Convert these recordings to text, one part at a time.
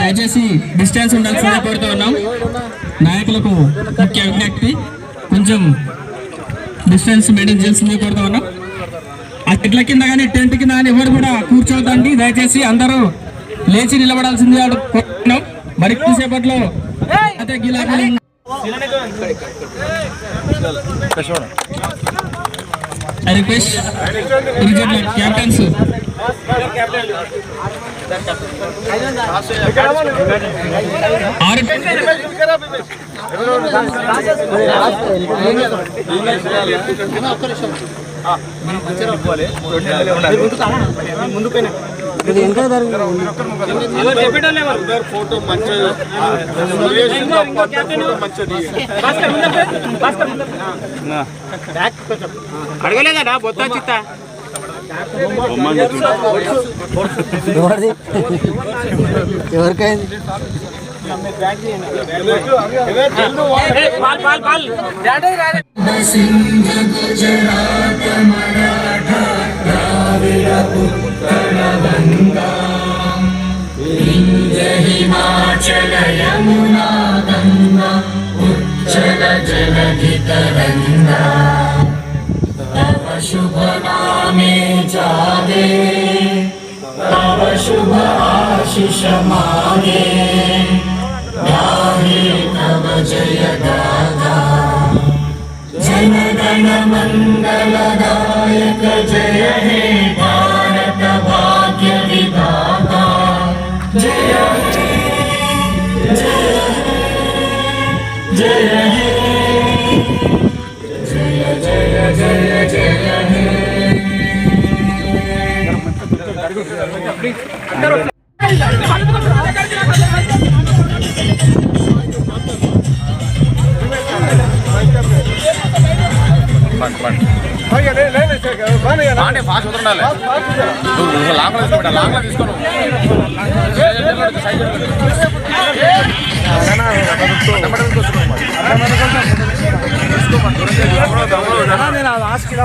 దయచేసి డిస్టెన్స్ ఉండాల్సిందిగా కోరుతూ ఉన్నాం. నాయకులకు ముఖ్య విజ్ఞప్తి కొంచెం డిస్టెన్స్ మెయింటైన్ చేయాల్సిందిగా కోరుతూ ఉన్నాం. ఆ చెట్ల కింద కానీ టెంట్ కింద కానీ ఎవరు కూడా కూర్చోవద్దండి దయచేసి అందరూ లేచి నిలబడాల్సిందిగా కోరుతున్నాం మరి కొద్దిసేపట్లో అదే గిలాకి I request cricket captains ఆరు ఫోటో మంచిగా సురేష్ ఫోటో మంచిది అడగలేదా బొత్తా చిత్త ఎవరిది ఎవరికైంది పాల్ పాల్ పాల్ गंगा तन्न उज्ज्वल जलधितरन्ना तव शुभनामे जागे, तव शुभ आशिष मागे। गाहे तव जय मंगल जनगणमङ्गलदायक जय हे ఫాస్ట్ ఉండాలి లాంగ్లో తీసుకుంటా లాంగ్లో తీసుకోను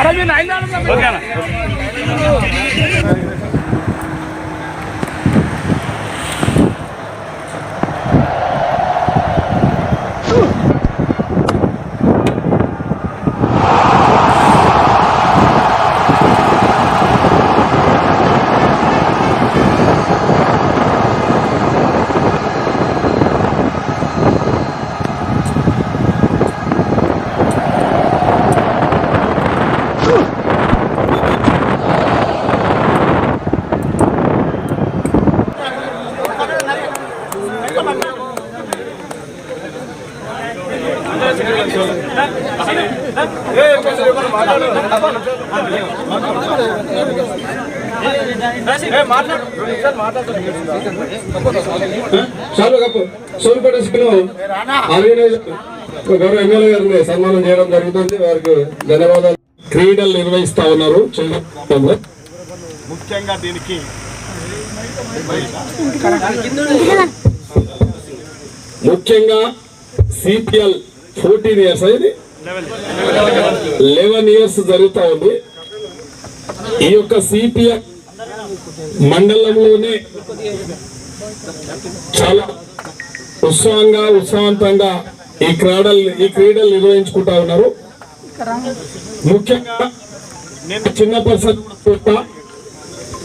అరే మీరు నైన్ ఓకేనా? సిగ్ను ఆర్గనైజ్ గౌరవ ఎమ్మెల్యే గారిని సన్మానం చేయడం జరుగుతుంది. వారికి ధన్యవాదాలు. క్రీడలు నిర్వహిస్తా ఉన్నారు. ముఖ్యంగా దీనికి ముఖ్యంగా సిపిఎల్ ఫోర్టీన్ ఇయర్స్ ఇది లెవెన్ ఇయర్స్ జరుగుతా ఉంది. ఈ యొక్క సిపిఎల్ మండలంలోనే చాలా ఉత్సాహంగా ఉత్సాహవంతంగా ఈ క్రీడలు ఈ క్రీడలు నిర్వహించుకుంటా ఉన్నారు. ముఖ్యంగా చిన్న పరిసర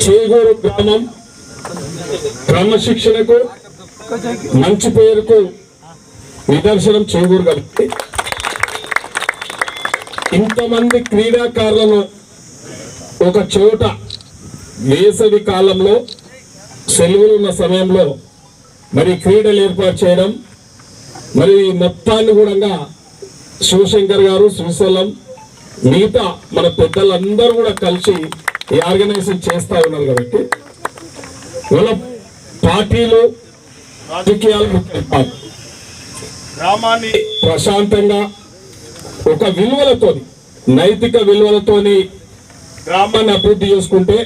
చేగూరు గ్రామం క్రమశిక్షణకు మంచి పేరుకు నిదర్శనం చేకూరు కాబట్టి. ఇంతమంది క్రీడాకారులను ఒక చోట వేసవి కాలంలో సెలవులు ఉన్న సమయంలో మరి క్రీడలు ఏర్పాటు చేయడం మరి మొత్తాన్ని కూడా శివశంకర్ గారు శ్రీశైలం మిగతా మన పెద్దలందరూ కూడా కలిసి ఈ ఆర్గనైజేషన్ చేస్తా ఉన్నారు కాబట్టి. వాళ్ళ పార్టీలు రాజకీయాలు ముఖ్యం గ్రామాన్ని ప్రశాంతంగా ఒక విలువలతోని నైతిక విలువలతోని గ్రామాన్ని అభివృద్ధి చేసుకుంటే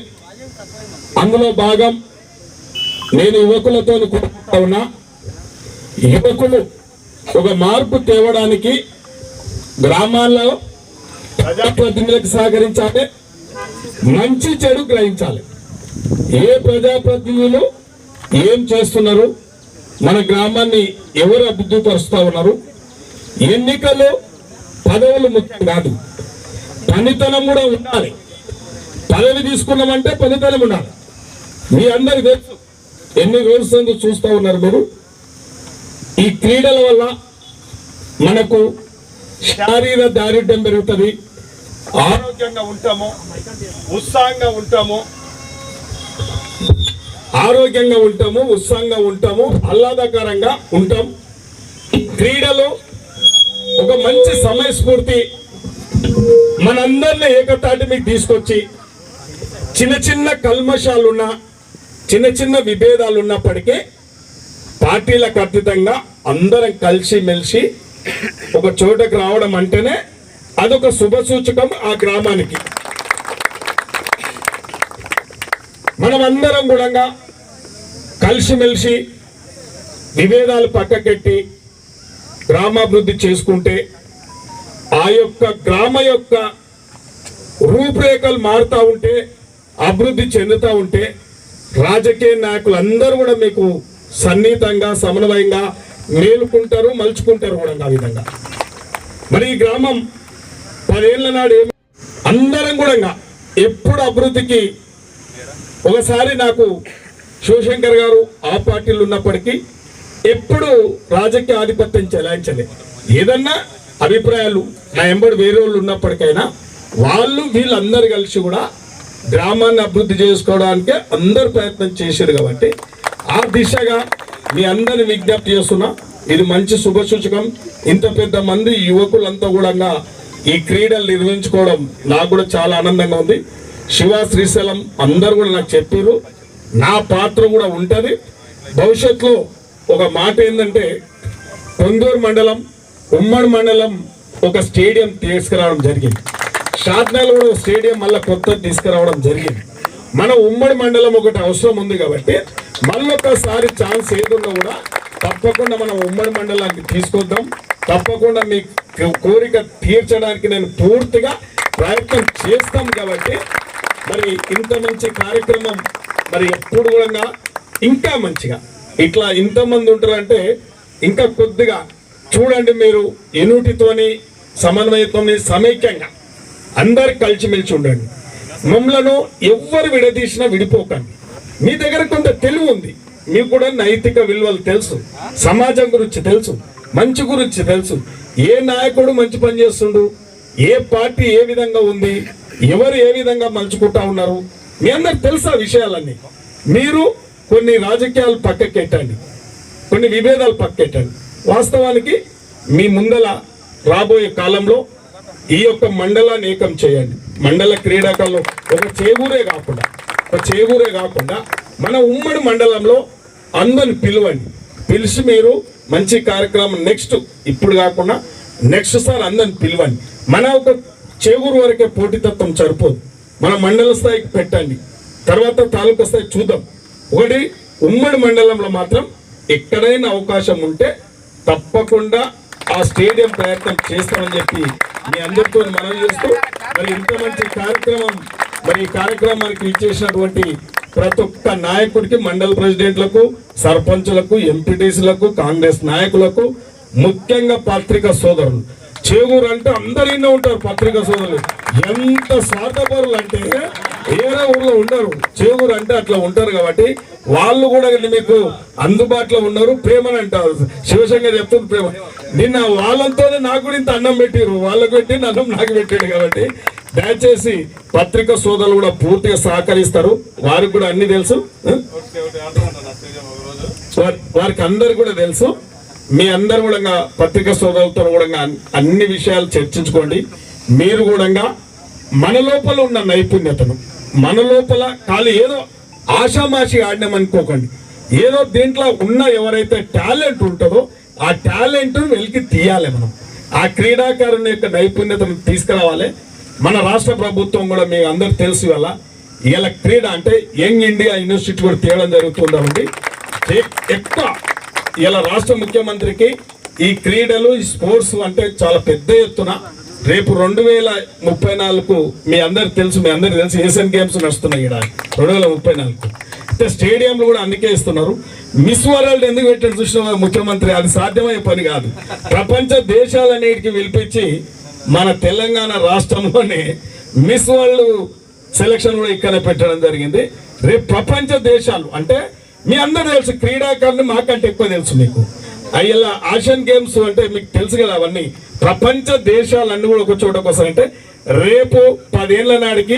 అందులో భాగం నేను యువకులతో కోరుకుంటా ఉన్నా. యువకులు ఒక మార్పు తేవడానికి గ్రామాల్లో ప్రజాప్రతినిధులకు సహకరించాలి మంచి చెడు గ్రహించాలి. ఏ ప్రజాప్రతినిధులు ఏం చేస్తున్నారు? మన గ్రామాన్ని ఎవరు అభివృద్ధి పరుస్తూ ఉన్నారు? ఎన్నికలు పదవులు ముఖ్యం కాదు. పనితనం కూడా ఉండాలి. పదవి తీసుకున్నామంటే పనితనం ఉండాలి. మీ అందరికి తెలుసు ఎన్ని రోజుల నుంచి చూస్తూ ఉన్నారు మీరు. ఈ క్రీడల వల్ల మనకు శారీర దారిద్ర్యం పెరుగుతుంది. ఆరోగ్యంగా ఉంటాము ఉత్సాహంగా ఉంటాము. ఆరోగ్యంగా ఉంటాము ఉత్సాహంగా ఉంటాము ఆహ్లాదకరంగా ఉంటాం. క్రీడలు ఒక మంచి సమయస్ఫూర్తి మనందరినీ ఏకతాటి మీకు తీసుకొచ్చి చిన్న చిన్న కల్మషాలున్నా చిన్న చిన్న విభేదాలు ఉన్నప్పటికీ పార్టీలకు అతీతంగా అందరం కలిసి మెలిసి ఒక చోటకు రావడం అంటేనే అదొక శుభ సూచకం ఆ గ్రామానికి. మనం అందరం కూడా కలిసిమెలిసి విభేదాలు పక్కకెట్టి గ్రామాభివృద్ధి చేసుకుంటే ఆ యొక్క గ్రామ యొక్క రూపురేఖలు మారుతూ ఉంటే అభివృద్ధి చెందుతూ ఉంటే రాజకీయ నాయకులు అందరూ కూడా మీకు సన్నిహితంగా సమన్వయంగా మేలుకుంటారు మలుచుకుంటారు కూడా ఆ విధంగా. మరి ఈ గ్రామం పదేళ్ళ నాడు అందరం కూడా ఎప్పుడు అభివృద్ధికి ఒకసారి నాకు శివశంకర్ గారు ఆ పార్టీలు ఉన్నప్పటికీ ఎప్పుడు రాజకీయ ఆధిపత్యం చెలాయించలే. ఏదన్నా అభిప్రాయాలు నా ఎంబడి వేరే వాళ్ళు ఉన్నప్పటికైనా వాళ్ళు వీళ్ళందరూ కలిసి కూడా గ్రామాన్ని అభివృద్ధి చేసుకోవడానికి అందరు ప్రయత్నం చేశారు కాబట్టి ఆ దిశగా మీ అందరిని విజ్ఞప్తి చేస్తున్నా ఇది మంచి శుభసూచకం ఇంత పెద్ద మంది యువకులంతా కూడా ఈ క్రీడలు నిర్వహించుకోవడం నాకు కూడా చాలా ఆనందంగా ఉంది. శివ శ్రీశైలం అందరు కూడా నాకు చెప్పారు. నా పాత్ర కూడా ఉంటుంది. భవిష్యత్తులో ఒక మాట ఏంటంటే కొందూరు మండలం ఉమ్మడి మండలం ఒక స్టేడియం తీసుకురావడం జరిగింది. షాద్నగర్ కూడా స్టేడియం మళ్ళీ కొత్త తీసుకురావడం జరిగింది. మన ఉమ్మడి మండలం ఒకటి అవసరం ఉంది కాబట్టి మళ్ళొకసారి ఛాన్స్ ఏదున్నా కూడా తప్పకుండా మనం ఉమ్మడి మండలానికి తీసుకొద్దాం. తప్పకుండా మీ కోరిక తీర్చడానికి నేను పూర్తిగా ప్రయత్నం చేస్తాం కాబట్టి మరి ఇంత మంచి కార్యక్రమం మరి ఎప్పుడు కూడా ఇంకా మంచిగా. ఇట్లా ఇంతమంది ఉంటారంటే ఇంకా కొద్దిగా చూడండి మీరు ఎనుటితోని సమన్వయంతోని సమైక్యంగా అందరు కలిసిమెలిసి ఉండండి. మమ్మలను ఎవ్వరు విడదీసినా విడిపోకండి. మీ దగ్గర కొంత తెలివి ఉంది. మీకు కూడా నైతిక విలువలు తెలుసు. సమాజం గురించి తెలుసు. మంచి గురించి తెలుసు. ఏ నాయకుడు మంచి పని చేస్తుండు? ఏ పార్టీ ఏ విధంగా ఉంది? ఎవరు ఏ విధంగా మలుచుకుంటా ఉన్నారు? మీ అందరికి తెలుసా విషయాలన్నీ? మీరు కొన్ని రాజకీయాలు పక్కకెట్టండి. కొన్ని విభేదాలు పక్కెట్టండి వాస్తవానికి మీ ముందల రాబోయే కాలంలో ఈ యొక్క మండలాన్ని ఏకం చేయండి. మండల క్రీడాకారులు ఒక చేగూరే కాకుండా ఒక చేగూరే కాకుండా మన ఉమ్మడి మండలంలో అందరిని పిలవండి. పిలిచి మీరు మంచి కార్యక్రమం నెక్స్ట్ ఇప్పుడు కాకుండా నెక్స్ట్ సార్ అందరిని పిలవండి. మన ఒక చేగూరు వరకే పోటీతత్వం సరిపోదు. మన మండల స్థాయికి పెట్టండి. తర్వాత తాలూకా స్థాయి చూద్దాం. ఒకటి ఉమ్మడి మండలంలో మాత్రం ఎక్కడైనా అవకాశం ఉంటే తప్పకుండా ఆ స్టేడియం ప్రయత్నం చేస్తామని చెప్పి మీ అందరితో మనం చేస్తూ మరి ఇంత మంచి కార్యక్రమం మరి ఈ కార్యక్రమానికి ఇచ్చేసినటువంటి ప్రతి ఒక్క నాయకుడికి మండల ప్రెసిడెంట్లకు సర్పంచులకు ఎంపీటీసీలకు కాంగ్రెస్ నాయకులకు ముఖ్యంగా పత్రికా సోదరులు. చేగూరు అంటే అందరు ఇన్నే ఉంటారు పత్రికా సోదరులు. ఎంత స్వార్థపరులు అంటే వేరే ఊర్లో ఉండరు. చేగూరు అంటే అట్లా ఉంటారు కాబట్టి వాళ్ళు కూడా మీకు అందుబాటులో ఉన్నారు. ప్రేమని అంటారు. శివశంకర్ చెప్తుంది ప్రేమ. నిన్న వాళ్ళతోనే నాకు కూడా ఇంత అన్నం పెట్టారు వాళ్ళకు పెట్టి అన్నం నాకు పెట్టాడు కాబట్టి దయచేసి పత్రికా సోదరులు కూడా పూర్తిగా సహకరిస్తారు. వారికి కూడా అన్ని తెలుసు. వారికి అందరు కూడా తెలుసు. మీ అందరు కూడా పత్రికా సోదరులతో కూడా అన్ని విషయాలు చర్చించుకోండి. మీరు కూడా మన లోపల ఉన్న నైపుణ్యతను మన లోపల ఖాళీ ఏదో ఆషామాషి ఆడినామనుకోకండి ఏదో దీంట్లో ఉన్న ఎవరైతే టాలెంట్ ఉంటుందో ఆ టాలెంట్ వెలికి తీయాలి మనం. ఆ క్రీడాకారుని యొక్క నైపుణ్యతను తీసుకురావాలి. మన రాష్ట్ర ప్రభుత్వం కూడా మీకు అందరు తెలుసు వల్ల ఇలా క్రీడ అంటే యంగ్ ఇండియా యూనివర్సిటీ కూడా తీయడం జరుగుతుందండి. ఎక్కువ ఇలా రాష్ట్ర ముఖ్యమంత్రికి ఈ క్రీడలు ఈ స్పోర్ట్స్ అంటే చాలా పెద్ద ఎత్తున రేపు రెండు వేల ముప్పై నాలుగు మీ అందరికి తెలుసు మీ అందరికి తెలుసు ఏషియన్ గేమ్స్ నడుస్తున్నాయి ఇక్కడ రెండు వేల ముప్పై నాలుగు అయితే స్టేడియంలు కూడా అందుకే ఇస్తున్నారు. మిస్ వరల్డ్ ఎందుకు పెట్టాడు చూసిన ముఖ్యమంత్రి? అది సాధ్యమయ్యే పని కాదు. ప్రపంచ దేశాలన్నిటికీ పిలిపించి మన తెలంగాణ రాష్ట్రంలోనే మిస్ వరల్డ్ సెలక్షన్ కూడా ఇక్కడ పెట్టడం జరిగింది. రేపు ప్రపంచ దేశాలు అంటే మీ అందరూ తెలుసు క్రీడాకారులు మాకంటే ఎక్కువ తెలుసు మీకు. అయ్యలా ఆసియన్ గేమ్స్ అంటే మీకు తెలుసు కదా అవన్నీ. ప్రపంచ దేశాలన్నీ కూడా ఒక చోటకు వస్తాయంటే రేపు పదేళ్ళ నాడికి